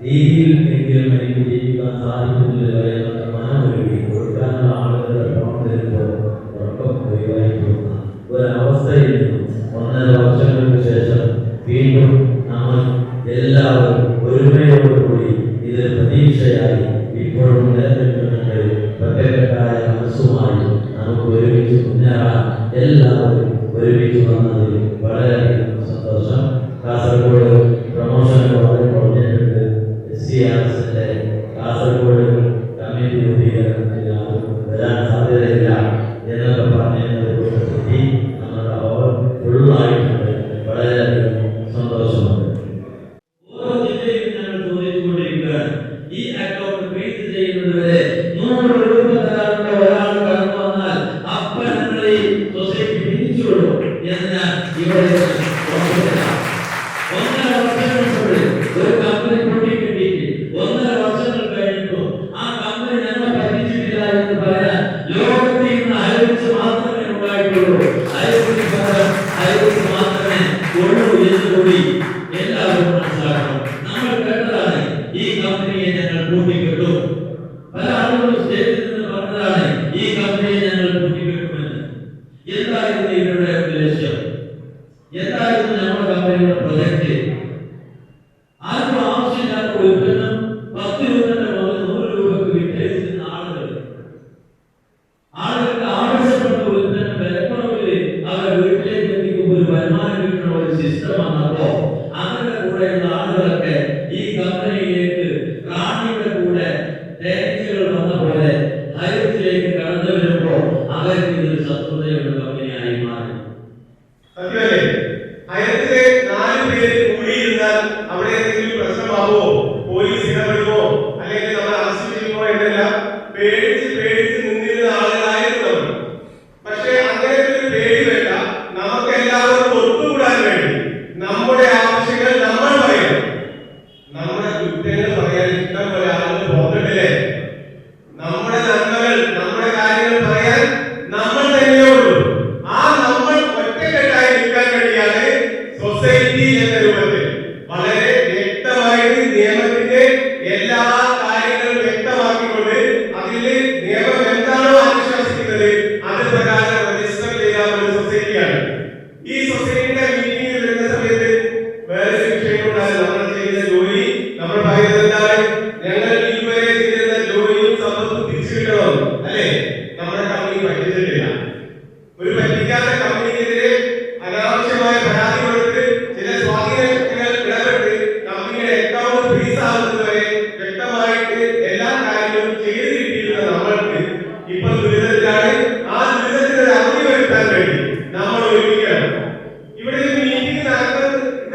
രീതിയിൽ എനിക്ക് എനിക്ക് ജീവിക്കാൻ സാധിക്കുന്നില്ല എന്നൊക്കെ മനമൊരുങ്ങി കൊടുക്കാനുള്ള ആളുകളുടെ ഫോൺ വരുമ്പോൾ ഉറക്കം ഒഴിവായി ഒരവസ്ഥയിൽ നിന്നും ഒന്നര വർഷങ്ങൾക്ക് ശേഷം വീണ്ടും നമ്മൾ എല്ലാവരും ഒരുമയോടുകൂടി ഇത് പ്രതീക്ഷയായി ഇപ്പോഴും നിലനിൽക്കുന്നുണ്ട് പ്രത്യേകമായ മനസ്സുമായി നമുക്ക് ഒരുമിച്ച് മുന്നേറാൻ എല്ലാവരും ഒരുമിച്ച് വന്നതിൽ വളരെയധികം സന്തോഷം. കാസർഗോഡ് ಯೋಗತಿನ ಆಯೋಜಿಸಿ ಮಾತ್ರ ಉಳ್ಳಾಗಿಟ್ಟರು ಆಯೋಜಿಸಿ ಆಯೋಜಿಸಿ ಮಾತ್ರ ಒಳ್ಳು ಎಂದು ನೋಡಿ ಎಲ್ಲರೂ ಸಾಕು ನಮ್ಮ ಕಟ್ಟಲಾನೆ ಈ ಕಂಪನಿಗೆ ಜನರ ಭೂಮಿ ಕಟ್ಟು ಪಲ ಆಳುಗಳು ಸೇರಿಸಿದ ಬಂದಾನೆ ಈ ಕಂಪನಿಗೆ ಜನರ ಭೂಮಿ ಕಟ್ಟು എന്തായിരുന്നു ഇവരുടെ ലക്ഷ്യം എന്തായിരുന്നു നമ്മുടെ കമ്പനിയുടെ പ്രൊജക്ട് ആർക്കും ആവശ്യമില്ലാത്ത ഉൽപ്പന്നം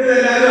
de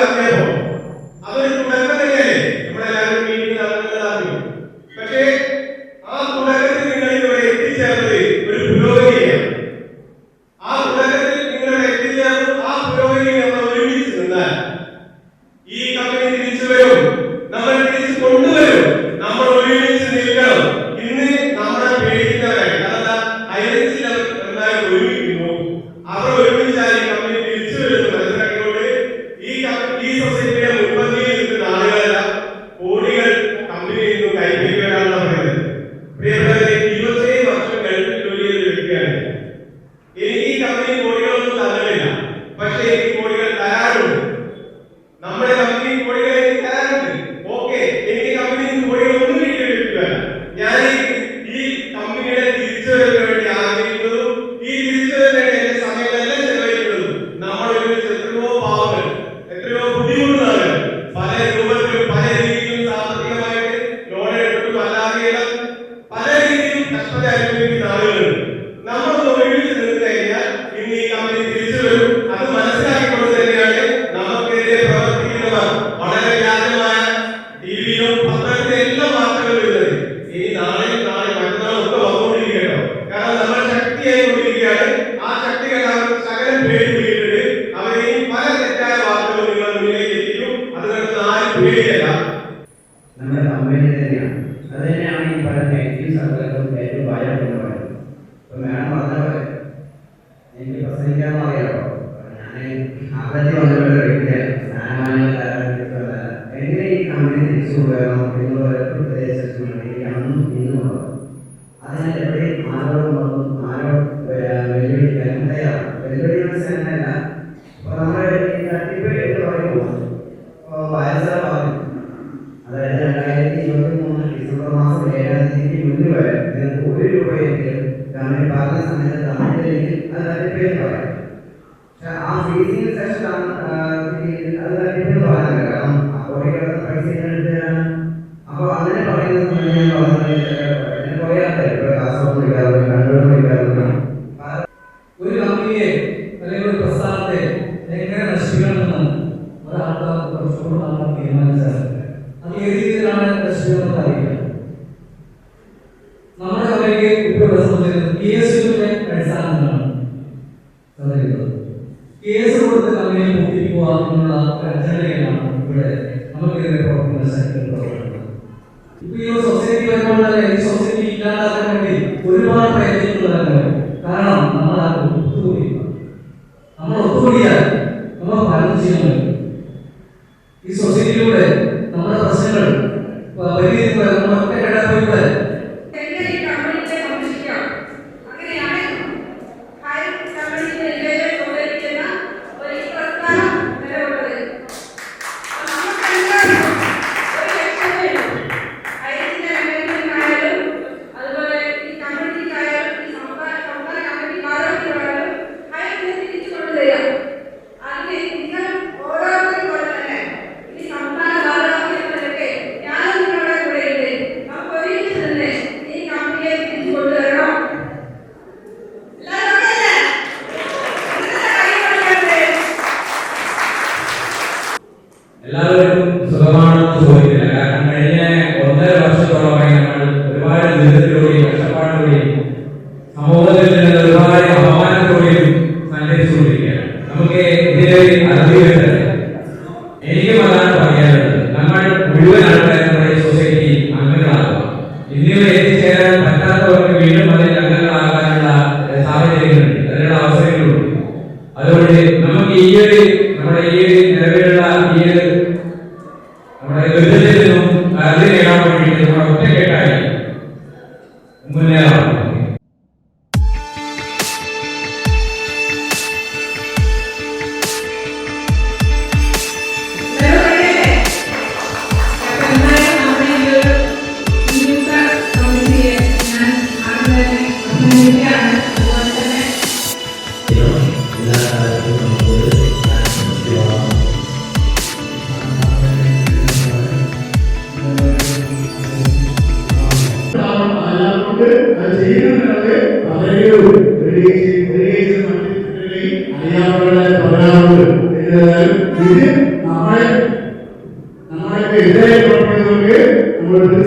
ഫിസിക്സും വേണം എന്ന് ഉപദേശിച്ചു ഇരിക്കണം എന്ന് പറഞ്ഞു അതിനാൽ എവിടെ ആരോടും വന്നു ആരോട് വെല്ലുവിളിക്കാനും തയ്യാറാണ്. വെല്ലുവിളി മനസ്സിലല്ല എന്ന് പറയുമ്പോൾ വയസ്സാ പറഞ്ഞു. അതായത് രണ്ടായിരത്തി ഇരുപത്തി മൂന്ന് ഡിസംബർ മാസം ഏഴാം തീയതിക്ക് മുന്നിൽ വരെ നിങ്ങൾക്ക് ഒരു രൂപയെങ്കിലും ഗവൺമെന്റ് പറഞ്ഞ സമയത്ത് തന്നിട്ടില്ലെങ്കിൽ അത് തട്ടിപ്പ് എന്ന് പറയും ആ സീസിംഗ് സെക്ഷൻ അത് തട്ടിപ്പ് എന്ന് പറയുന്നത് കാരണം അപ്പോൾ പൈസ അള്ളാഹ് റസൂൽ അള്ളാഹ് തീരുമാനിച്ചാൽ അത് ഏത് രീതിയിലാണ് പ്രശ്നം എന്നറിയില്ല നമ്മുടെ ദുരിതത്തിൽ നിന്നും അറിവ് നേടാൻ വേണ്ടി നമ്മൾ മുന്നേറാം இது நம்மளை நம்மளுக்கு இதே பண்ணுவதற்கு நம்மளுடைய